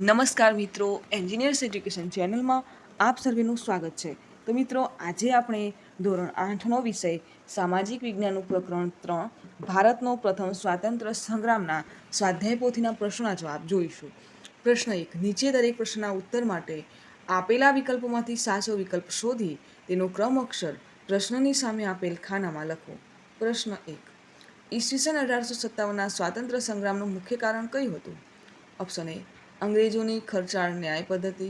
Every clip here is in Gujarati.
નમસ્કાર મિત્રો એન્જિનિયર્સ એજ્યુકેશન ચેનલમાં આપ સર્વેનું સ્વાગત છે. તો મિત્રો, આજે આપણે ધોરણ આઠનો વિષય, સામાજિક વિજ્ઞાનનું પ્રકરણ ત્રણ, ભારતનો પ્રથમ સ્વાતંત્ર્ય સંગ્રામના સ્વાધ્યાય પોથીના પ્રશ્નોના જવાબ જોઈશું. પ્રશ્ન એક, નીચે દરેક પ્રશ્નના ઉત્તર માટે આપેલા વિકલ્પોમાંથી સાચો વિકલ્પ શોધી, તેનો ક્રમ અક્ષર પ્રશ્નની સામે આપેલ ખાનામાં લખો. પ્રશ્ન એક, ઈસવીસન અઢારસો સત્તાવનના સ્વાતંત્ર્ય સંગ્રામનું મુખ્ય કારણ કયું હતું? ઓપ્શન એ અંગ્રેજોની ખર્ચાળ ન્યાય પદ્ધતિ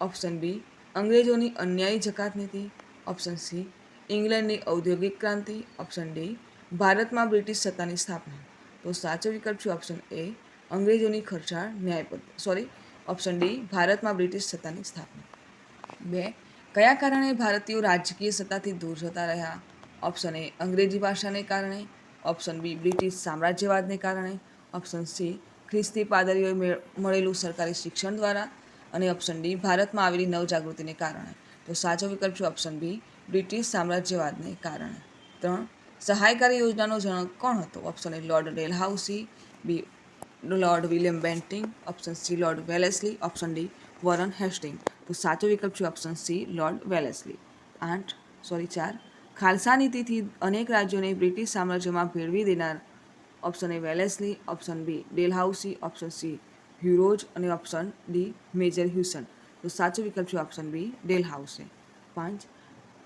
ઓપ્શન બી અંગ્રેજોની અન્યાયી જકાત નીતિ ઓપ્શન સી ઇંગ્લેન્ડની ઔદ્યોગિક ક્રાંતિ ઓપ્શન ડી ભારતમાં બ્રિટિશ સત્તાની સ્થાપના. તો સાચો વિકલ્પ છે ઓપ્શન એ અંગ્રેજોની ખર્ચાળ ન્યાય પદ્ધતિ સોરી ઓપ્શન ડી ભારતમાં બ્રિટિશ સત્તાની સ્થાપના. બે, કયા કારણે ભારતીયો રાજકીય સત્તાથી દૂર જતા રહ્યા? ઓપ્શન એ અંગ્રેજી ભાષાને કારણે ઓપ્શન બી બ્રિટિશ સામ્રાજ્યવાદને કારણે ઓપ્શન સી ખ્રિસ્તી પાદરીઓએ મેળ- મળેલું સરકારી શિક્ષણ દ્વારા અને ઓપ્શન ડી ભારતમાં આવેલી નવજાગૃતિને કારણે. તો સાચો વિકલ્પ છે ઓપ્શન બી બ્રિટિશ સામ્રાજ્યવાદને કારણે. ત્રણ, સહાયકારી યોજનાનો જણ કોણ હતો? Option A Lord Dalhousie B Lord William Bentinck option C Lord Wellesley option D Warren Hastings તો સાચો વિકલ્પ છે ઓપ્શન સી લોર્ડ વેલેસલી આઠ સોરી ચાર, ખાલસા નીતિથી અનેક રાજ્યોને બ્રિટિશ સામ્રાજ્યમાં ભેળવી દેનાર option A Wellesley option B Dalhousie, option C Hugh Rose અને ઓપ્શન ડી મેજર હ્યુસન. તો સાચો વિકલ્પ છે ઓપ્શન બી ડેલહાઉસે. પાંચ,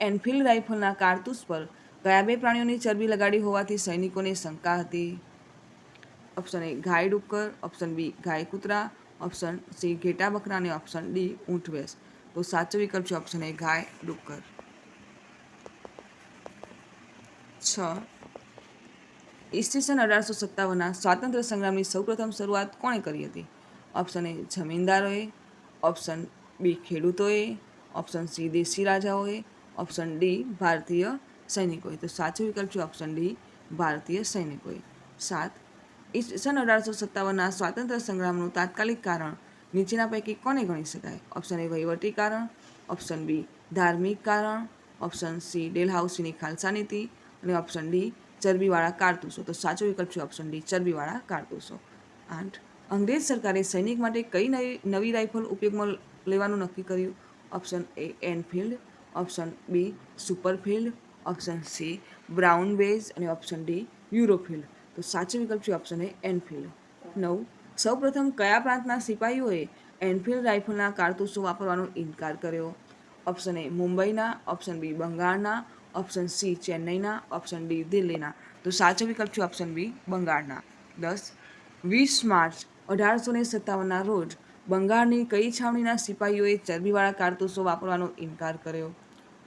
એનફિલ્ડ રાઇફલના કારતૂસ પર કયા બે પ્રાણીઓની ચરબી લગાડી હોવાથી સૈનિકોને શંકા હતી. Option A guys ડુક્કર option B ગાય કૂતરા ઓપ્શન સી ઘેટા બકરા અને ઓપ્શન ડી ઊંટ ભેંસ તો સાચો વિકલ્પ છે ઓપ્શન એ ગાય ડુક્કર છ ઈસવીસન અઢારસો સત્તાવનના સ્વાતંત્ર્ય સંગ્રામની સૌપ્રથમ શરૂઆત કોણે કરી હતી? ઓપ્શન એ જમીનદારોએ, ઓપ્શન બી ખેડૂતોએ, ઓપ્શન સી દેશી રાજાઓએ, ઓપ્શન ડી ભારતીય સૈનિકોએ. તો સાચો વિકલ્પ છે ઓપ્શન ડી ભારતીય સૈનિકોએ. સાત ઈસ્વીસન અઢારસો સત્તાવનના સ્વાતંત્ર્ય સંગ્રામનું તાત્કાલિક કારણ નીચેના પૈકી કોને ગણી શકાય? ઓપ્શન એ વહીવટી કારણ, ઓપ્શન બી ધાર્મિક કારણ, ઓપ્શન સી ડેલહાઉસીની ખાલસા નીતિ અને ઓપ્શન ડી ચરબીવાળા કારતૂસો. તો સાચો વિકલ્પ છે ઓપ્શન ડી ચરબીવાળા કારતૂસો. આઠ અંગ્રેજ સરકારે સૈનિક માટે કઈ નવી રાઇફલ ઉપયોગમાં લેવાનું નક્કી કર્યું? Option A Enfield option B Superfield option C Brown Bess અને ઓપ્શન ડી યુરોફિલ્ડ તો સાચો વિકલ્પ છે ઓપ્શન એ એનફિલ્ડ નવ, સૌપ્રથમ કયા પ્રાંતના સિપાહીઓએ એનફિલ્ડ રાઇફલના કારતૂસો વાપરવાનો ઇનકાર કર્યો? ઓપ્શન એ મુંબઈના. ઓપ્શન બી બંગાળના. ઓપ્શન સી ચેન્નઈના, ઓપ્શન ડી દિલ્હીના. તો સાચો વિકલ્પ છે ઓપ્શન બી બંગાળના. દસ, વીસ માર્ચ અઢારસો ને સત્તાવનના રોજ બંગાળની કઈ છાવણીના સિપાહીઓએ ચરબીવાળા કારતૂસો વાપરવાનો ઇનકાર કર્યો?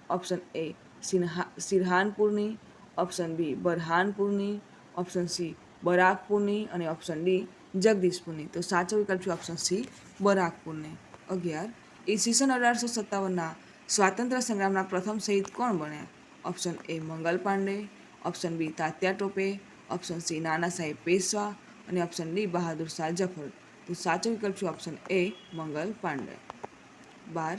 ઓપ્શન એ સિન્હા, સિરહાનપુરની, ઓપ્શન બી બરહાનપુરની, ઓપ્શન સી બરાકપુરની અને ઓપ્શન ડી જગદીશપુરની. તો સાચો વિકલ્પ છે ઓપ્શન સી બરાકપુરની. અગિયાર ઈસવીસન અઢારસો સત્તાવનના સ્વાતંત્ર્ય સંગ્રામના પ્રથમ શહીદ કોણ બન્યા? Option A Mangal Pandey, option B Tatya Tope, option C Nana Saheb Peshwa અને ઓપ્શન ડી બહાદુર શાહ જફર. તો સાચો વિકલ્પ છે ઓપ્શન એ મંગલ પાંડે. બાર.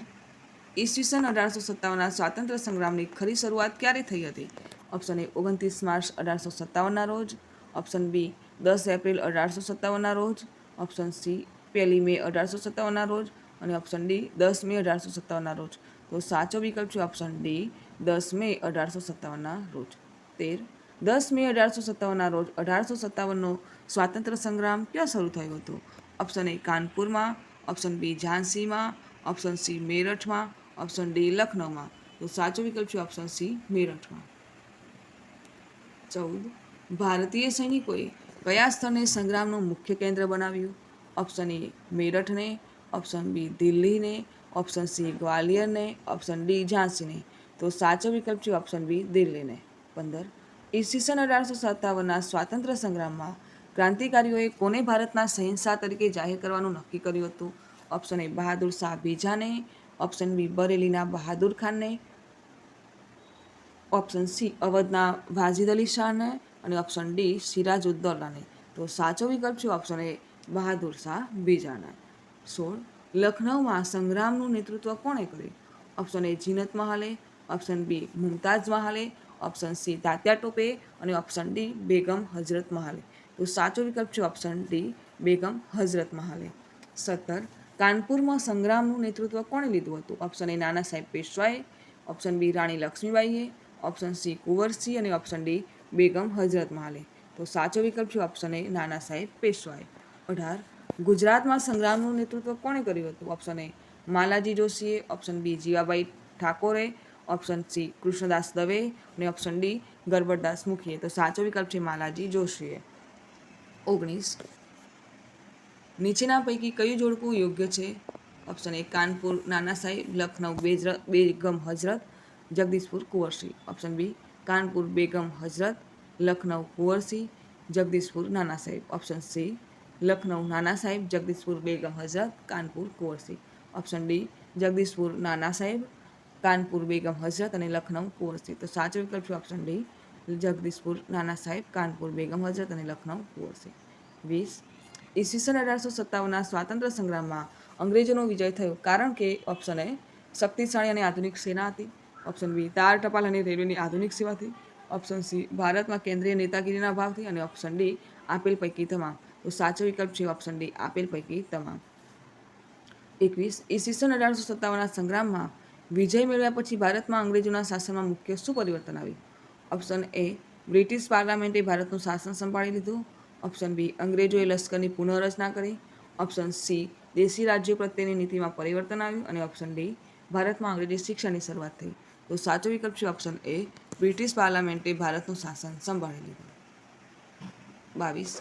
ઈસવીસન અઢારસો સત્તાવનના સ્વાતંત્ર્ય સંગ્રામની ખરી શરૂઆત ક્યારે થઈ હતી? ઓપ્શન એ ઓગણત્રીસ માર્ચ અઢારસો સત્તાવનના રોજ, ઓપ્શન બી દસ એપ્રિલ અઢારસો સત્તાવનના રોજ, ઓપ્શન સી પહેલી મે અઢારસો સત્તાવનના રોજ અને ઓપ્શન ડી દસ મે અઢારસો સત્તાવનના રોજ. તો સાચો વિકલ્પ છે ઓપ્શન ડી દસ મે અઢારસો સત્તાવનના રોજ. તેર. દસ મે અઢારસો સત્તાવનના રોજ અઢારસો સત્તાવનનો સ્વાતંત્ર્ય સંગ્રામ ક્યાં શરૂ થયો હતો? ઓપ્શન એ કાનપુરમાં. ઓપ્શન બી ઝાંસીમાં. ઓપ્શન સી મેરઠમાં. ઓપ્શન ડી લખનૌમાં તો સાચો વિકલ્પ છે ઓપ્શન સી મેરઠમાં. ચૌદ. ભારતીય સૈનિકોએ કયા સ્થળને સંગ્રામનું મુખ્ય કેન્દ્ર બનાવ્યું? ઓપ્શન એ મેરઠને. ઓપ્શન બી દિલ્હીને. ઓપ્શન સી ગ્વાલિયરને. ઓપ્શન ડી ઝાંસીને. તો સાચો વિકલ્પ છે ઓપ્શન બી દિલ્હીને. પંદર ઈસવીસન અઢારસો સત્તાવનના સ્વાતંત્ર્ય સંગ્રામમાં ક્રાંતિકારીઓએ કોને ભારતના સહિંસા તરીકે જાહેર કરવાનું નક્કી કર્યું હતું? ઓપ્શન એ બહાદુર શાહ બીજાને ઓપ્શન બી બરેલીના બહાદુર ખાનને. ઓપ્શન સી અવધના વાજિદ અલી શાહને. અને ઓપ્શન ડી સિરાજ ઉદ્દૌલાને તો સાચો વિકલ્પ છે ઓપ્શન એ બહાદુર શાહ બીજાના સોળ લખનૌમાં સંગ્રામનું નેતૃત્વ કોણે કર્યું? ઓપ્શન એ જીનત મહાલે. ઓપ્શન બી મુમતાજ મહાલે, ઓપ્શન સી તાત્યા ટોપે અને ઓપ્શન ડી બેગમ હઝરત મહાલે. તો સાચો વિકલ્પ છે ઓપ્શન ડી બેગમ હઝરત મહાલે. સત્તર, કાનપુરમાં સંગ્રામનું નેતૃત્વ કોણે લીધું હતું? ઓપ્શન એ નાના સાહેબ પેશવાએ, ઓપ્શન બી રાણી લક્ષ્મીબાઈએ, ઓપ્શન સી કુંવરસિંહ અને ઓપ્શન ડી બેગમ હઝરત મહાલે. તો સાચો વિકલ્પ છે ઓપ્શન એ નાના સાહેબ પેશવાએ. અઢાર, ગુજરાતમાં સંગ્રામનું નેતૃત્વ કોણે કર્યું હતું? ઓપ્શન એ માલાજી જોશીએ, ઓપ્શન બી જીવાબાઈ ઠાકોરે ઓપ્શન સી કૃષ્ણદાસ દવે અને ઓપ્શન ડી ગરબડદાસ મુખીએ. તો સાચો વિકલ્પ છે માલાજી જોશીએ. ઓગણીસ. નીચેના પૈકી કયું જોડકું યોગ્ય છે? Option A Kanpur Nana Saheb Lucknow બેજર, Begum Hazrat Jagdishpur Kunwar Singh option B Kanpur, Begum Hazrat Lucknow Kunwar Singh Jagdishpur Nana Saheb option C Lucknow Nana Saheb Jagdishpur, Begum Hazrat Kanpur Kunwar Singh option D Jagdishpur Nana Saheb Kanpur બેગમ હઝરત અને લખનઉ કુંવરસી તો સાચો વિકલ્પ છે ઓપ્શન ડી જગદીશપુર નાના સાહેબ, કાનપુર બેગમ હઝરત અને લખનઉ કુંવરસી વીસ, ઈસવીસન અઢારસો સત્તાવનના સ્વાતંત્ર્ય સંગ્રામમાં અંગ્રેજોનો વિજય થયો કારણ કે ઓપ્શન એ શક્તિશાળી અને આધુનિક સેના હતી. ઓપ્શન બી તાર ટપાલ અને રેલવેની આધુનિક સેવાથી ઓપ્શન સી ભારતમાં કેન્દ્રીય નેતાગીરીના ભાવથી અને ઓપ્શન ડી આપેલ પૈકી તમામ. તો સાચો વિકલ્પ છે ઓપ્શન ડી આપેલ પૈકી તમામ. એકવીસ, ઈસવીસન અઢારસો સત્તાવનના સંગ્રામમાં વિજય મેળવ્યા પછી ભારતમાં અંગ્રેજોના શાસનમાં મુખ્ય શું પરિવર્તન આવ્યું? ઓપ્શન એ બ્રિટિશ પાર્લામેન્ટે ભારતનું શાસન સંભાળી લીધું. ઓપ્શન બી અંગ્રેજોએ લશ્કરની પુનઃરચના કરી. ઓપ્શન સી દેશી રાજ્યો પ્રત્યેની નીતિમાં પરિવર્તન આવ્યું અને ઓપ્શન ડી ભારતમાં અંગ્રેજી શિક્ષણની શરૂઆત થઈ. તો સાચો વિકલ્પ છે ઓપ્શન એ બ્રિટિશ પાર્લામેન્ટે ભારતનું શાસન સંભાળી લીધું. બાવીસ,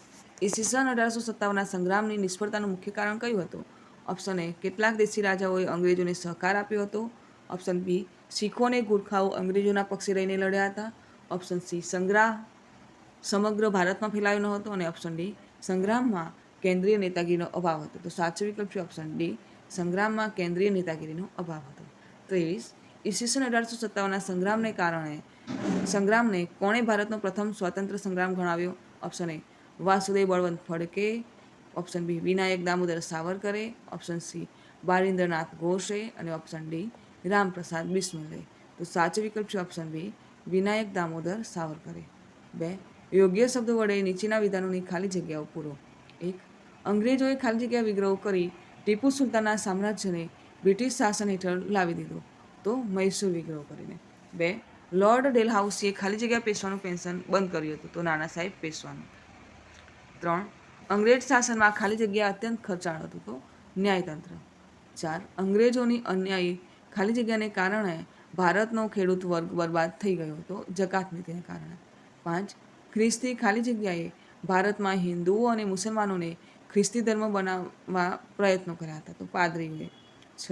ઈસવીસન અઢારસો સત્તાવનના સંગ્રામની નિષ્ફળતાનું મુખ્ય કારણ કયું હતું? ઓપ્શન એ કેટલાક દેશી રાજાઓએ અંગ્રેજોને સહકાર આપ્યો હતો. ઓપ્શન બી શીખો અને ગુરખાઓ અંગ્રેજોના પક્ષે રહીને લડ્યા હતા. ઓપ્શન સી સંગ્રામ સમગ્ર ભારતમાં ફેલાયો ન હતો અને ઓપ્શન ડી સંગ્રામમાં કેન્દ્રીય નેતાગીરીનો અભાવ હતો. તો સાચો વિકલ્પ છે ઓપ્શન ડી સંગ્રામમાં કેન્દ્રીય નેતાગીરીનો અભાવ હતો. ત્રેવીસ, ઈસવીસન અઢારસો સત્તાવનના સંગ્રામને કારણે, સંગ્રામને કોણે ભારતનો પ્રથમ સ્વાતંત્ર્ય સંગ્રામ ગણાવ્યો? Option A Vasudev Balwant Phadke. Option B Vinayak Damodar સાવરકરે. Option C Barindranath ઘોષે અને ઓપ્શન ડી રામપ્રસાદ બિસ્મિલે તો સાચો વિકલ્પ છે ઓપ્શન બી વિનાયક દામોદર સાવરકરે. બે, યોગ્ય શબ્દો વડે નીચેના વિધાનોની ખાલી જગ્યાઓ પૂરો. એક, અંગ્રેજોએ ખાલી જગ્યા વિગ્રહ કરી ટીપુ સુલતાનના સામ્રાજ્યને બ્રિટિશ શાસન હેઠળ લાવી દીધો. તો મૈસૂર વિગ્રહ કરીને. બે, લોર્ડ ડેલહાઉસીએ ખાલી જગ્યા પેશવાનું પેન્શન બંધ કર્યું હતું. તો નાના સાહેબ પેશવાનું. ત્રણ, અંગ્રેજ શાસનમાં ખાલી જગ્યા અત્યંત ખર્ચાળ હતું. તો ન્યાયતંત્ર. ચાર, અંગ્રેજોની અન્યાયી ખાલી જગ્યાને કારણે ભારતનો ખેડૂત વર્ગ બરબાદ થઈ ગયો હતો જકાત નીતિને કારણે. પાંચ, ખ્રિસ્તી ખાલી જગ્યાએ ભારતમાં હિન્દુઓ અને મુસલમાનોને ખ્રિસ્તી ધર્મ બનાવવા પ્રયત્નો કર્યા હતા. તો પાદરીઓએ છ,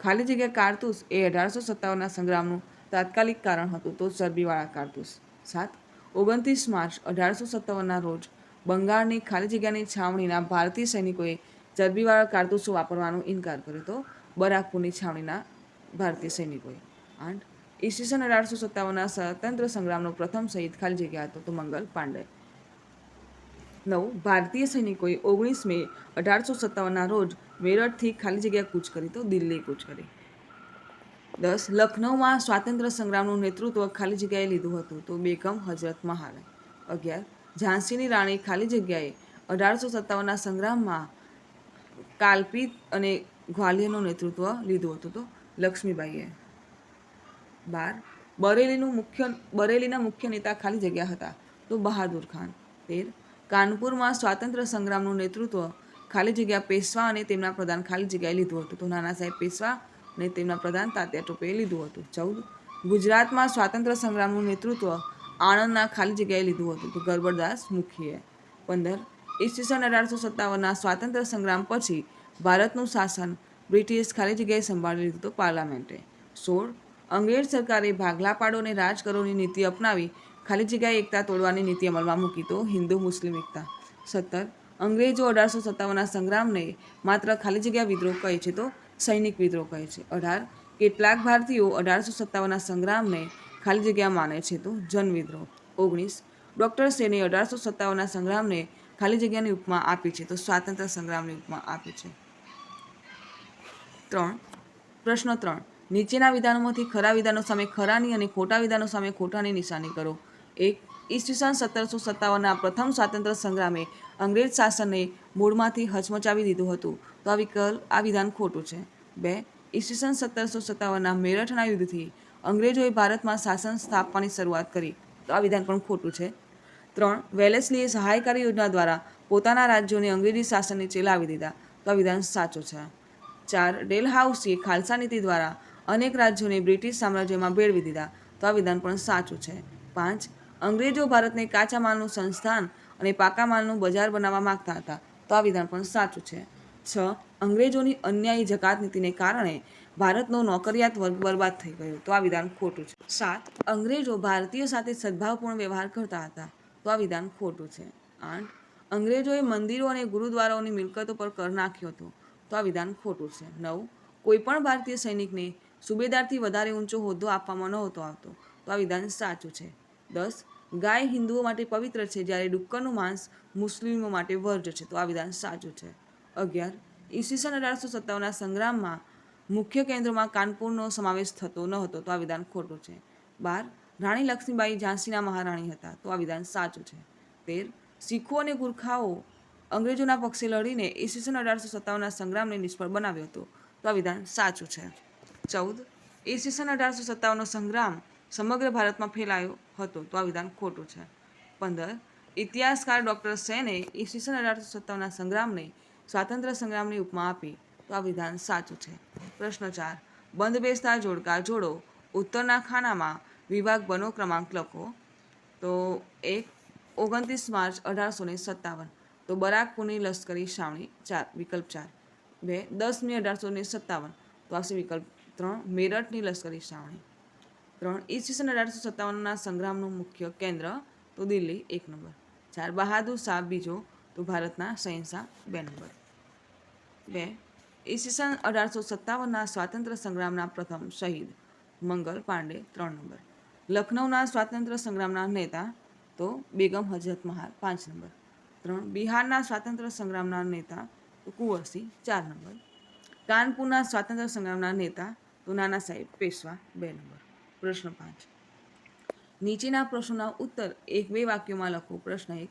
ખાલી જગ્યા કારતૂસ એ અઢારસો સત્તાવનના સંગ્રામનું તાત્કાલિક કારણ હતું, તો ચરબીવાળા કારતૂસ. સાત, ઓગણત્રીસ માર્ચ અઢારસો સત્તાવનના રોજ બંગાળની ખાલી જગ્યાની છાવણીના ભારતીય સૈનિકોએ ચરબીવાળા કારતૂસો વાપરવાનો ઇનકાર કર્યો હતો. બરાકપુરની છાવણીના ભારતીય સૈનિકોએ. આઠ, ઈસવીસન અઢારસો સત્તાવનના સ્વતંત્ર સંગ્રામનો પ્રથમ શહીદ ખાલી જગ્યા હતો તો મંગલ પાંડે. નવ, ભારતીય સૈનિકોએ ઓગણીસ મે અઢારસો સત્તાવનના રોજ મેરઠથી ખાલી જગ્યા કૂચ કરી તો દિલ્હી કૂચ કરી. દસ લખનૌમાં સ્વાતંત્ર્ય સંગ્રામનું નેતૃત્વ ખાલી જગ્યાએ લીધું હતું તો બેગમ હજરત મહાલ અગિયાર, ઝાંસીની રાણી ખાલી જગ્યાએ અઢારસો સત્તાવનના સંગ્રામમાં કાલ્પિત અને ગ્વાલિયરનું નેતૃત્વ લીધું હતું તો લક્ષ્મીબાઈએ. બાર, બરેલીનું મુખ્ય, બરેલીના મુખ્ય નેતા ખાલી જગ્યા હતા તો બહાદુર ખાન. તેર, કાનપુરમાં સ્વાતંત્ર્ય સંગ્રામનું નેતૃત્વ ખાલી જગ્યા પેશવા અને તેમના પ્રધાન ખાલી જગ્યાએ લીધું હતું. તો નાના સાહેબ પેશવા અને તેમના પ્રધાન તાત્યા ટોપેએ લીધું હતું. ચૌદ, ગુજરાતમાં સ્વાતંત્ર્ય સંગ્રામનું નેતૃત્વ આણંદના ખાલી જગ્યાએ લીધું હતું. તો ગરબરદાસ મુખીએ. પંદર, ઈસવીસન અઢારસો સત્તાવનના સ્વાતંત્ર્ય સંગ્રામ પછી ભારતનું શાસન બ્રિટિશ ખાલી જગ્યાએ સંભાળી લીધું હતું પાર્લામેન્ટે. સોળ. અંગ્રેજ સરકારે ભાગલા પાડો અને રાજ કરોની નીતિ અપનાવી ખાલી જગ્યાએ એકતા તોડવાની નીતિ અમલમાં મૂકી તો હિન્દુ, મુસ્લિમ એકતા. સત્તર. અંગ્રેજો અઢારસો સત્તાવનના સંગ્રામને માત્ર ખાલી જગ્યા વિદ્રોહ કહે છે તો સૈનિક વિદ્રોહ કહે છે. અઢાર. કેટલાક ભારતીયો અઢારસો સત્તાવનના સંગ્રામને ખાલી જગ્યા માને છે તો જન વિદ્રોહ. ઓગણીસ. ડૉક્ટર સેને અઢારસો સત્તાવનના સંગ્રામને ખાલી જગ્યાની ઉપમા આપી છે તો સ્વાતંત્ર્ય સંગ્રામની ઉપમા આપી છે. ત્રણ. પ્રશ્ન ત્રણ. નીચેના વિધાનોમાંથી ખરા વિધાનો સામે ખરાની અને ખોટા વિધાનો સામે ખોટાની નિશાની કરો. એક, ઈસવીસન સત્તરસો સત્તાવનના પ્રથમ સ્વાતંત્ર્ય સંગ્રામે અંગ્રેજ શાસનને મૂળમાંથી હચમચાવી દીધું હતું. તો આ વિકલ્પ, આ વિધાન ખોટું છે. બે, ઈસવીસન સત્તરસો સત્તાવનના મેરઠના યુદ્ધથી અંગ્રેજોએ ભારતમાં શાસન સ્થાપવાની શરૂઆત કરી. તો આ વિધાન પણ ખોટું છે. ત્રણ, વેલેસલીએ સહાયકારી યોજના દ્વારા પોતાના રાજ્યોને અંગ્રેજી શાસનને ચેલાવી દીધા. તો આ વિધાન સાચું છે. ચાર ડેલહાઉસીએ ખાલસા નીતિ દ્વારા અનેક રાજ્યોને બ્રિટિશ સામ્રાજ્યમાં ભેળવી દીધા. તો આ વિધાન પણ સાચું છે. પાંચ, અંગ્રેજો ભારતને કાચા માલનું સંસ્થાન અને પાકા માલનું બજાર બનાવવા માંગતા હતા. તો આ વિધાન પણ સાચું છે. છ, અંગ્રેજોની અન્યાયી જકાત નીતિને કારણે ભારતનો નોકરિયાત વર્ગ બરબાદ થઈ ગયો. તો આ વિધાન ખોટું છે. સાત, અંગ્રેજો ભારતીયો સાથે સદભાવપૂર્ણ વ્યવહાર કરતા હતા. તો આ વિધાન ખોટું છે. આઠ, અંગ્રેજોએ મંદિરો અને ગુરુદ્વારાઓની મિલકતો પર કર નાખ્યો હતો. તો આ વિધાન ખોટું છે. નવ. કોઈપણ ભારતીય સૈનિકને સુબેદારથી વધારે ઊંચો હોદ્દો આપવામાં નહોતો આવતો, તો આ વિધાન સાચું છે. દસ. ગાય હિન્દુઓ માટે પવિત્ર છે જ્યારે ડુક્કરનું માંસ મુસ્લિમો માટે વર્જ છે, તો આ વિધાન સાચું છે. અગિયાર. ઈસવીસન અઢારસો સત્તાવનના સંગ્રામમાં મુખ્ય કેન્દ્રોમાં કાનપુરનો સમાવેશ થતો ન હતો તો આ વિધાન ખોટું છે. બાર. રાણી લક્ષ્મીબાઈ ઝાંસીના મહારાણી હતા, તો આ વિધાન સાચું છે. તેર. શીખો અને ગુરખાઓ અંગ્રેજોના પક્ષે લડીને ઈસવીસન અઢારસો સત્તાવનના સંગ્રામને નિષ્ફળ બનાવ્યો હતો. તો આ વિધાન સાચું છે. ચૌદ. ઈસવીસન અઢારસો સત્તાવનનો સંગ્રામ સમગ્ર ભારતમાં ફેલાયો હતો. તો આ વિધાન ખોટું છે. પંદર. ઇતિહાસકાર ડૉક્ટર સેને ઈસવીસન અઢારસો સત્તાવનના સંગ્રામને સ્વાતંત્ર્ય સંગ્રામની ઉપમા આપી. તો આ વિધાન સાચું છે. પ્રશ્ન ચાર. બંધ બેસતા જોડકા જોડો ઉત્તરના ખાનામાં વિભાગ બનો ક્રમાંક લખો. તો એક. ઓગણત્રીસ માર્ચ અઢારસો ને સત્તાવન. તો બરાકપુરની લશ્કરી છાવણી ચાર, વિકલ્પ ચાર. બે, દસ મે અઢારસો ને સત્તાવન. તો આવશે વિકલ્પ ત્રણ, મેરઠની લશ્કરી છાવણી ત્રણ ઈસવીસન અઢારસો સત્તાવનના સંગ્રામનું મુખ્ય કેન્દ્ર, તો દિલ્હી, એક નંબર. ચાર, બહાદુર શાહ બીજો, તો ભારતના શહેનશાહ બે નંબર. બે ઈસવીસન અઢારસો સત્તાવનના સ્વાતંત્ર્ય સંગ્રામના પ્રથમ શહીદ, મંગલ પાંડે, ત્રણ નંબર. લખનૌના સ્વાતંત્ર્ય સંગ્રામના નેતા, તો બેગમ હજરત મહાલ પાંચ નંબર. ત્રણ, બિહારના સ્વાતંત્ર્ય સંગ્રામના નેતા તો કુંવરસિંહ ચાર નંબર. કાનપુરના સ્વાતંત્ર્ય સંગ્રામના નેતા તો નાના સાહેબ પેશવા, બે નંબર. પ્રશ્ન પાંચ. નીચેના પ્રશ્નોના ઉત્તર એક, બે વાક્યોમાં લખો. પ્રશ્ન એક.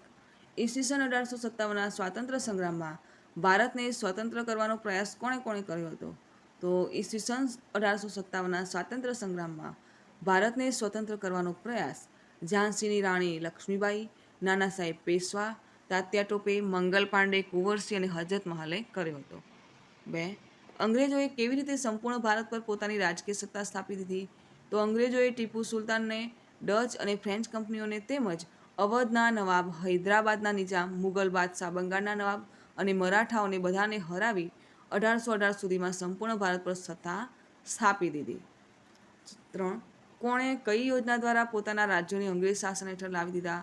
ઈસવીસન અઢારસો સત્તાવનના સ્વાતંત્ર્ય સંગ્રામમાં ભારતને સ્વતંત્ર કરવાનો પ્રયાસ કોણે કોણે કર્યો હતો? તો ઈસવીસન અઢારસો સત્તાવનના સ્વાતંત્ર્ય સંગ્રામમાં ભારતને સ્વતંત્ર કરવાનો પ્રયાસ ઝાંસીની રાણી લક્ષ્મીબાઈ, નાના સાહેબ પેશવા તાત્યા ટોપે મંગલ પાંડે કુંવરસિંહ અને હજરત મહાલે કર્યો હતો. બે, અંગ્રેજોએ કેવી રીતે સંપૂર્ણ ભારત પર પોતાની રાજકીય સત્તા સ્થાપી દીધી? તો અંગ્રેજોએ ટીપુ સુલતાનને, ડચ અને ફ્રેન્ચ કંપનીઓને તેમજ અવધના નવાબ, હૈદરાબાદના નિજામ મુગલ બાદશાહ બંગાળના નવાબ અને મરાઠાઓને બધાને હરાવી અઢારસો અઢાર સુધીમાં સંપૂર્ણ ભારત પર સત્તા સ્થાપી દીધી. ત્રણ, કોણે કઈ યોજના દ્વારા પોતાના રાજ્યોને અંગ્રેજ શાસન હેઠળ લાવી દીધા?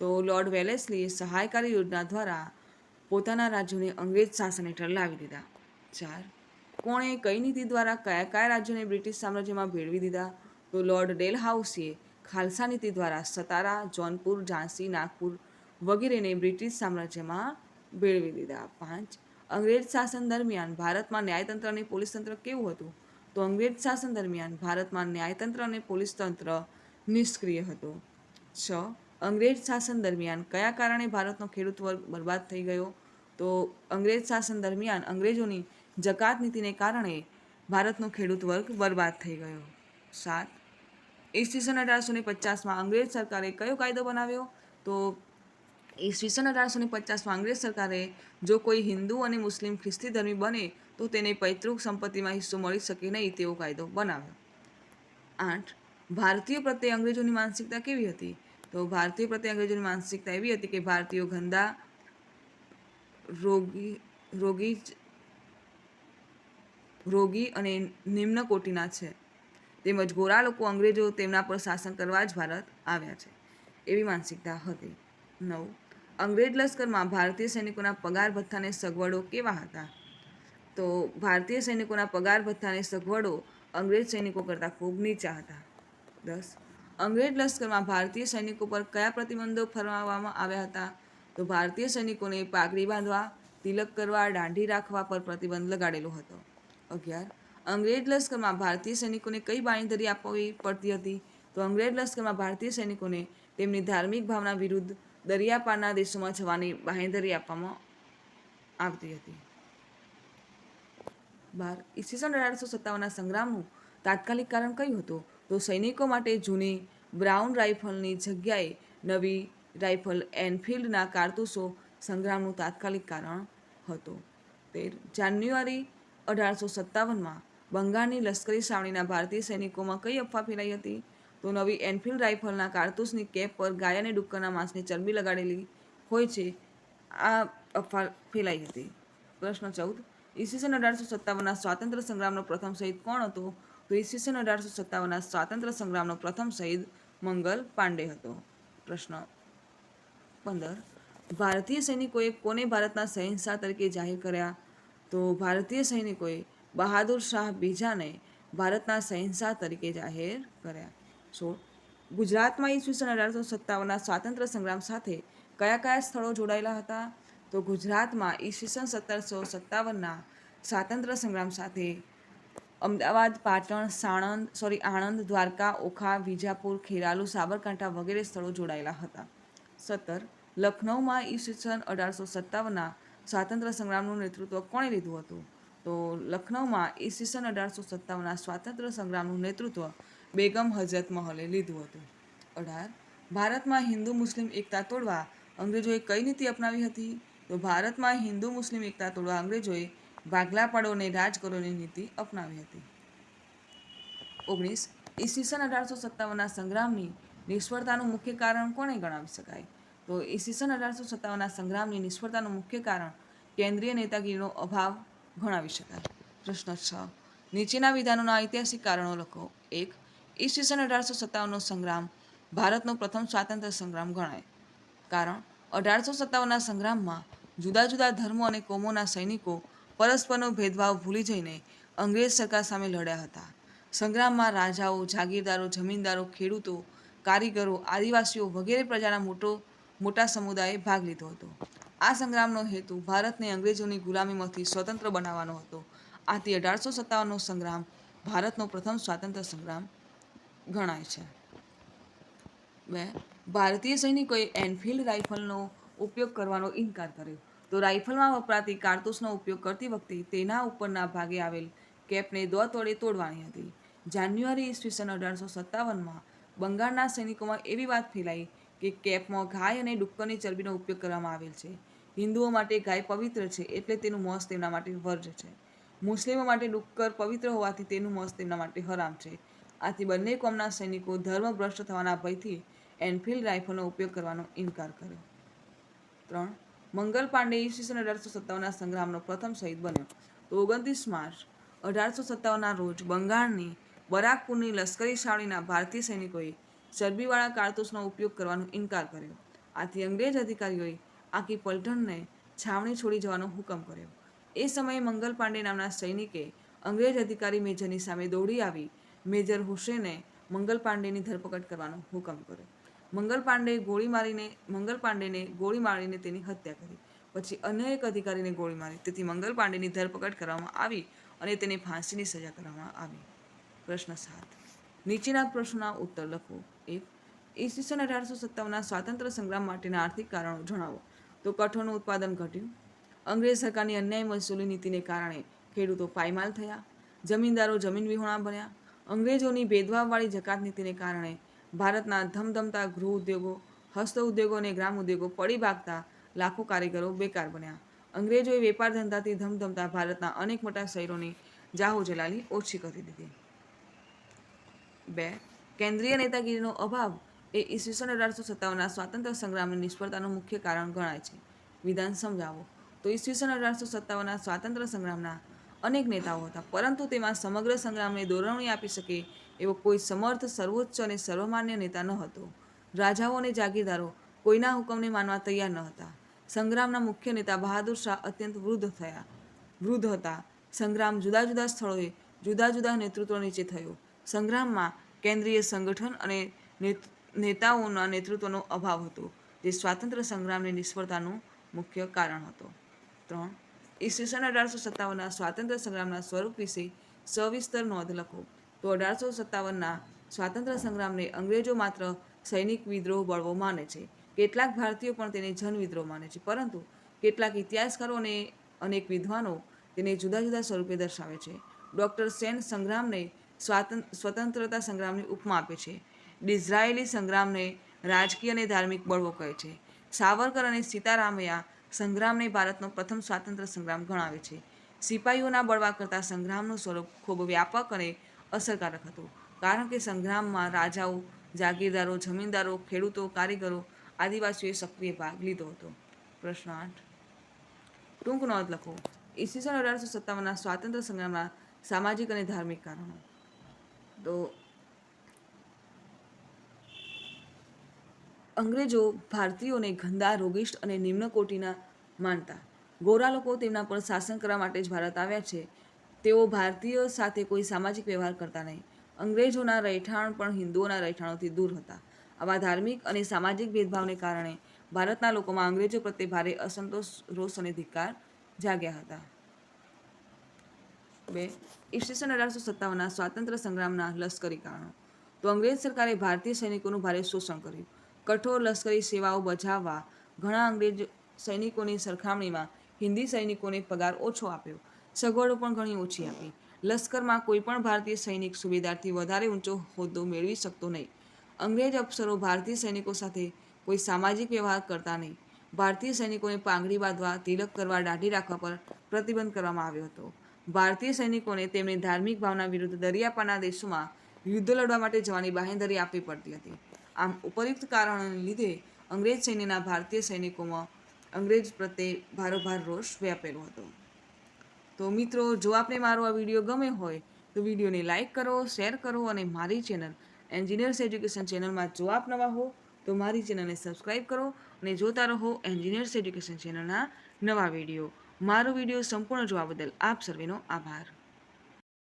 તો લોર્ડ વેલેસલીએ સહાયકારી યોજના દ્વારા પોતાના રાજ્યોને અંગ્રેજ શાસન હેઠળ લાવી દીધા. ચાર. કોણે કઈ નીતિ દ્વારા કયા કયા રાજ્યોને બ્રિટિશ સામ્રાજ્યમાં ભેળવી દીધા? તો લોર્ડ ડેલ હાઉસીએ ખાલસા નીતિ દ્વારા સતારા, જૌનપુર, ઝાંસી, નાગપુર વગેરેને બ્રિટિશ સામ્રાજ્યમાં ભેળવી દીધા. પાંચ. અંગ્રેજ શાસન દરમિયાન ભારતમાં ન્યાયતંત્ર અને પોલીસ તંત્ર કેવું હતું? તો અંગ્રેજ શાસન દરમિયાન ભારતમાં ન્યાયતંત્ર અને પોલીસ તંત્ર નિષ્ક્રિય હતું. છ. અંગ્રેજ શાસન દરમિયાન કયા કારણે ભારતનો ખેડૂત વર્ગ બરબાદ થઈ ગયો? તો અંગ્રેજ શાસન દરમિયાન અંગ્રેજોની જકાત નીતિને કારણે ભારતનો ખેડૂત વર્ગ બરબાદ થઈ ગયો. સાત. ઈસવીસન અઢારસો ને પચાસમાં અંગ્રેજ સરકારે કયો કાયદો બનાવ્યો? તો ઈસવીસન અઢારસો ને પચાસમાં અંગ્રેજ સરકારે જો કોઈ હિન્દુ અને મુસ્લિમ ખ્રિસ્તી ધર્મી બને, તો તેને પૈતૃક સંપત્તિમાં હિસ્સો મળી શકે નહીં તેવો કાયદો બનાવ્યો. આઠ. ભારતીયો પ્રત્યે અંગ્રેજોની માનસિકતા કેવી હતી? તો ભારતીયો પ્રત્યે અંગ્રેજોની માનસિકતા એવી હતી કે ભારતીયો ગંદા, રોગી રોગી રોગી અને નિમ્ન કોટીના છે. તેમજ ગોરા લોકો અંગ્રેજો તેમના પર શાસન કરવા જ ભારત આવ્યા છે. એવી માનસિકતા હતી. નવ. અંગ્રેજ લશ્કરમાં ભારતીય સૈનિકોના પગાર ભથ્થાને સગવડો કેવા હતા? તો ભારતીય સૈનિકોના પગાર ભથ્થાની સગવડો અંગ્રેજ સૈનિકો કરતાં ખૂબ નીચા હતા. દસ. અંગ્રેજ લશ્કરમાં ભારતીય સૈનિકો પર કયા પ્રતિબંધો ફરમાવવામાં આવ્યા હતા? તો ભારતીય સૈનિકોને પાઘડી બાંધવા, તિલક કરવા દાંઢી રાખવા પર પ્રતિબંધ લગાડેલો હતો. અગિયાર. અંગ્રેજ લશ્કરમાં ભારતીય સૈનિકોને કઈ બાંયધરી આપવી પડતી હતી? તો અંગ્રેજ લશ્કરમાં ભારતીય સૈનિકોને તેમની ધાર્મિક ભાવના વિરુદ્ધ દરિયાપારના દેશોમાં જવાની બાંયધરી આપવામાં આવતી હતી. બાર. ઈસવીસન અઢારસો સત્તાવનના સંગ્રામનું તાત્કાલિક કારણ કયું હતું? તો સૈનિકો માટે જૂની બ્રાઉન રાઇફલની જગ્યાએ નવી રાઇફલ એનફિલ્ડના કારતૂસો સંગ્રામનું તાત્કાલિક કારણ હતું. તેર જાન્યુઆરી અઢારસો સત્તાવનમાં બંગાળની લશ્કરી છાવણીના ભારતીય સૈનિકોમાં કઈ અફવા ફેલાઈ હતી? તો નવી એનફિલ્ડ રાઇફલના કારતૂસની કેપ પર ગાય અને ડુક્કરના માંસની ચરબી લગાડેલી હોય છે, આ અફવા ફેલાઈ હતી. પ્રશ્ન ચૌદ, ઈસવીસન અઢારસો સત્તાવનના સ્વાતંત્ર્ય સંગ્રામનો પ્રથમ શહીદ કોણ હતો? ઈસવીસન અઢારસો સત્તાવનના સ્વાતંત્ર્ય સંગ્રામનો પ્રથમ શહીદ મંગલ પાંડે હતો. પ્રશ્ન પંદર. ભારતીય સૈનિકોએ કોને ભારતના સહિંસા તરીકે જાહેર કર્યા? તો ભારતીય સૈનિકોએ બહાદુર શાહ બીજાને ભારતના સહિંસા તરીકે જાહેર કર્યા. સોળ. ગુજરાતમાં ઈસવીસન અઢારસો સત્તાવનના સ્વાતંત્ર્ય સંગ્રામ સાથે કયા કયા સ્થળો જોડાયેલા હતા? તો ગુજરાતમાં ઈસવીસન સત્તરસો સત્તાવનના સ્વાતંત્ર્ય સંગ્રામ સાથે અમદાવાદ, પાટણ, સાણંદ સોરી આણંદ, દ્વારકા, ઓખા, વિજાપુર, ખેરાલુ, સાબરકાંઠા વગેરે સ્થળો જોડાયેલા હતા. સત્તર લખનૌમાં ઈસવીસન અઢારસો સત્તાવનના સ્વાતંત્ર્ય સંગ્રામનું નેતૃત્વ કોણે લીધું હતું? તો લખનૌમાં ઈસવીસન અઢારસો સત્તાવનના સ્વાતંત્ર્ય સંગ્રામનું નેતૃત્વ બેગમ હજરત મહલે લીધું હતું. અઢાર, ભારતમાં હિન્દુ મુસ્લિમ એકતા તોડવા અંગ્રેજોએ કઈ નીતિ અપનાવી હતી? તો ભારતમાં હિન્દુ મુસ્લિમ એકતા તોડવા અંગ્રેજોએ ભાગલા પાડોને રાજકરોની રાજ કરોની નીતિ અપનાવી હતી. ઓગણીસ ઈસવીસન અઢારસો સત્તાવનના સંગ્રામની નિષ્ફળતાનું મુખ્ય કારણ કોને ગણાવી શકાય? તો ઈસવીસન અઢારસો સત્તાવનના સંગ્રામની નિષ્ફળતાનું મુખ્ય કારણ કેન્દ્રીય નેતાગીરીનો અભાવ ગણાવી શકાય. પ્રશ્ન છ. નીચેના વિધાનોના ઐતિહાસિક કારણો લખો. એક ઈસવીસન અઢારસો સત્તાવનનો સંગ્રામ ભારતનો પ્રથમ સ્વાતંત્ર્ય સંગ્રામ ગણાય. કારણ, અઢારસો સત્તાવનના સંગ્રામમાં જુદા જુદા ધર્મો અને કોમોના સૈનિકો પરસ્પરનો ભેદભાવ ભૂલી જઈને અંગ્રેજ સરકાર સામે લડ્યા હતા. સંગ્રામમાં રાજાઓ, જાગીરદારો, જમીનદારો, ખેડૂતો, કારીગરો, આદિવાસીઓ વગેરે પ્રજાના મોટો, મોટા સમુદાયે ભાગ લીધો હતો. આ સંગ્રામનો હેતુ ભારતને અંગ્રેજોની ગુલામીમાંથી સ્વતંત્ર બનાવવાનો હતો. આથી અઢારસો સત્તાવનનો સંગ્રામ ભારતનો પ્રથમ સ્વાતંત્ર્ય સંગ્રામ ગણાય છે. બે, ભારતીય સૈનિકોએ એનફિલ્ડ રાઇફલનો ઉપયોગ કરવાનો ઇનકાર કર્યો. તો રાઇફલમાં વપરાતી કારતૂસનો ઉપયોગ કરતી વખતે તેના ઉપરના ભાગે આવેલ કેપને દોત વડે તોડવાની હતી. જાન્યુઆરી ઈસવીસન અઢારસો સત્તાવનમાં બંગાળના સૈનિકોમાં એવી વાત ફેલાઈ કે કેપમાં ગાય અને ડુક્કરની ચરબીનો ઉપયોગ કરવામાં આવેલ છે. હિન્દુઓ માટે ગાય પવિત્ર છે એટલે તેનું માંસ તેમના માટે વર્જ છે. મુસ્લિમો માટે ડુક્કર પવિત્ર હોવાથી તેનું માંસ તેમના માટે હરામ છે. આથી બંને કોમના સૈનિકો ધર્મભ્રષ્ટ થવાના ભયથી એનફિલ્ડ રાઇફલનો ઉપયોગ કરવાનો ઇનકાર કર્યો. ત્રણ મંગલ પાંડે ઈસવીસન અઢારસો સત્તાવનના સંગ્રામનો પ્રથમ શહીદ બન્યો. તો ઓગણત્રીસ માર્ચ અઢારસો સત્તાવનના રોજ બંગાળની બરાકપુરની લશ્કરી છાવણીના ભારતીય સૈનિકોએ ચરબીવાળા કારતૂસનો ઉપયોગ કરવાનો ઇનકાર કર્યો. આથી અંગ્રેજ અધિકારીઓએ આખી પલટણને છાવણી છોડી જવાનો હુકમ કર્યો. એ સમયે મંગલ પાંડે નામના સૈનિકે અંગ્રેજ અધિકારી મેજરની સામે દોડી આવી. મેજર હુસેને મંગલ પાંડેની ધરપકડ કરવાનો હુકમ કર્યો. મંગલ પાંડે ગોળી મારીને, મંગલ પાંડેને ગોળી મારીને તેની હત્યા કરી. પછી અન્ય એક અધિકારીને ગોળી મારી. તેથી મંગલ પાંડેની ધરપકડ કરવામાં આવી અને તેને ફાંસીની સજા કરવામાં આવી. પ્રશ્ન સાત. નીચેના પ્રશ્નના ઉત્તર લખો. એક. ઈસવીસન અઢારસો સત્તાવનના સ્વાતંત્ર્ય સંગ્રામ માટેના આર્થિક કારણો જણાવો. તો કઠોળનું ઉત્પાદન ઘટ્યું. અંગ્રેજ સરકારની અન્યાય મહેસૂલી નીતિને કારણે ખેડૂતો પાયમાલ થયા. જમીનદારો જમીન વિહોણા બન્યા અંગ્રેજોની ભેદભાવવાળી જકાત નીતિને કારણે ભારતના ધમધમતા ગૃહ ઉદ્યોગો, હસ્ત ઉદ્યોગો અને ગ્રામ ઉદ્યોગો પડી ભાગતા લાખો કારીગરો બેકાર બન્યા. અંગ્રેજોએ વેપાર ધંધાથી ધમધમતા ભારતના અનેક મોટા શહેરોની જાહો જલાલી ઓછી કરી દીધી. બે, કેન્દ્રીય નેતાગીરીનો અભાવ એ ઈસવીસન અઢારસો સત્તાવનના સ્વાતંત્ર્ય સંગ્રામની નિષ્ફળતાનું મુખ્ય કારણ ગણાય છે. વિધાન સમજાવો. તો ઈસવીસન અઢારસો સત્તાવનના સ્વાતંત્ર્ય સંગ્રામના અનેક નેતાઓ હતા. પરંતુ તેમાં સમગ્ર સંગ્રામને દોરવણી આપી શકે એવો કોઈ સમર્થ, સર્વોચ્ચ અને સર્વમાન્ય નેતા ન હતો. રાજાઓ અને જાગીરદારો કોઈના હુકમને માનવા તૈયાર ન હતા. સંગ્રામના મુખ્ય નેતા બહાદુર શાહ અત્યંત વૃદ્ધ થયા. વૃદ્ધ હતા. સંગ્રામ જુદા જુદા સ્થળોએ જુદા જુદા નેતૃત્વ નીચે થયો. સંગ્રામમાં કેન્દ્રીય સંગઠન અને નેતાઓના નેતૃત્વનો અભાવ હતો, જે સ્વાતંત્ર્ય સંગ્રામની નિષ્ફળતાનું મુખ્ય કારણ હતો. ત્રણ ઈસવીસન અઢારસો સત્તાવનના સ્વાતંત્ર્ય સંગ્રામના સ્વરૂપ વિશે સવિસ્તર નોંધ લખો તો અઢારસો સત્તાવનના સ્વાતંત્ર્ય સંગ્રામને અંગ્રેજો માત્ર સૈનિક વિદ્રોહ બળવો માને છે કેટલાક ભારતીયો પણ તેને જન વિદ્રોહ માને છે પરંતુ કેટલાક ઇતિહાસકારો અને અનેક વિદ્વાનો તેને જુદા જુદા સ્વરૂપે દર્શાવે છે ડૉક્ટર સેન સંગ્રામને સ્વાતં સ્વતંત્રતા સંગ્રામની ઉપમા આપે છે ડિઝરાયેલી સંગ્રામને રાજકીય અને ધાર્મિક બળવો કહે છે સાવરકર અને સીતારામૈયા સંગ્રામને ભારતનો પ્રથમ સ્વાતંત્ર્ય સંગ્રામ ગણાવે છે. સિપાહીઓના બળવા કરતાં સંગ્રામનું સ્વરૂપ ખૂબ વ્યાપક અને અસરકારક હતું. કારણ કે સંગ્રામમાં રાજાઓ, જાગીરદારો, જમીનદારો, ખેડૂતો, કારીગરો, આદિવાસીઓએ સક્રિય ભાગ લીધો હતો. પ્રશ્ન આઠ. ટૂંક નોંધ લખો. ઈસવીસન અઢારસો સત્તાવનના સ્વાતંત્ર્ય સંગ્રામના સામાજિક અને ધાર્મિક કારણો. તો અંગ્રેજો ભારતીયોને ગંદા, રોગિષ્ટ અને નિમ્ન કોટીના માનતા. ગોરા લોકો તેમના પર શાસન કરવા માટે જ ભારત આવ્યા છે. તેઓ ભારતીયો સાથે કોઈ સામાજિક વ્યવહાર કરતા નહીં. અંગ્રેજોના રહેઠાણ પણ હિન્દુઓના રહેઠાણોથી દૂર હતા. આવા ધાર્મિક અને સામાજિક ભેદભાવને કારણે ભારતના લોકોમાં અંગ્રેજો પ્રત્યે ભારે અસંતોષ, રોષ અને ધિક્કાર જાગ્યા હતા. બે, ઈસવીસન અઢારસો સત્તાવનના સ્વાતંત્ર્ય સંગ્રામના લશ્કરી કારણો તો અંગ્રેજ સરકારે ભારતીય સૈનિકોનું ભારે શોષણ કર્યું. કઠોર લશ્કરી સેવાઓ બજાવવા ઘણા અંગ્રેજ સૈનિકોની સરખામણીમાં હિન્દી સૈનિકોને પગાર ઓછો આપ્યો. સગવડો પણ ઘણી ઓછી આપી. લશ્કરમાં કોઈ પણ ભારતીય સૈનિક સુબેદારથી વધારે ઊંચો હોદ્દો મેળવી શકતો નહીં. અંગ્રેજ અફસરો ભારતીય સૈનિકો સાથે કોઈ સામાજિક વ્યવહાર કરતા નહીં. ભારતીય સૈનિકોને પાંગડી બાંધવા, તિલક કરવા, દાઢી રાખવા પર પ્રતિબંધ કરવામાં આવ્યો હતો. ભારતીય સૈનિકોને તેમની ધાર્મિક ભાવના વિરુદ્ધ દરિયાપાના દેશોમાં યુદ્ધ લડવા માટે જવાની બાહેંધરી આપવી પડતી હતી. આમ ઉપરયુક્ત કારણોને લીધે અંગ્રેજ સૈન્યના ભારતીય સૈનિકોમાં અંગ્રેજ પ્રત્યે ભારોભાર રોષ વ્યાપેલો હતો. તો મિત્રો, જો આપને મારો આ વીડિયો ગમે હોય, તો વિડીયોને લાઇક કરો, શેર કરો અને મારી ચેનલ એન્જિનિયર્સ એજ્યુકેશન ચેનલમાં જો આપ નવા હો, તો મારી ચેનલને સબસ્ક્રાઈબ કરો અને જોતા રહો એન્જિનિયર્સ એજ્યુકેશન ચેનલના નવા વીડિયો. મારો વીડિયો સંપૂર્ણ જોવા બદલ આપ સર્વેનો આભાર.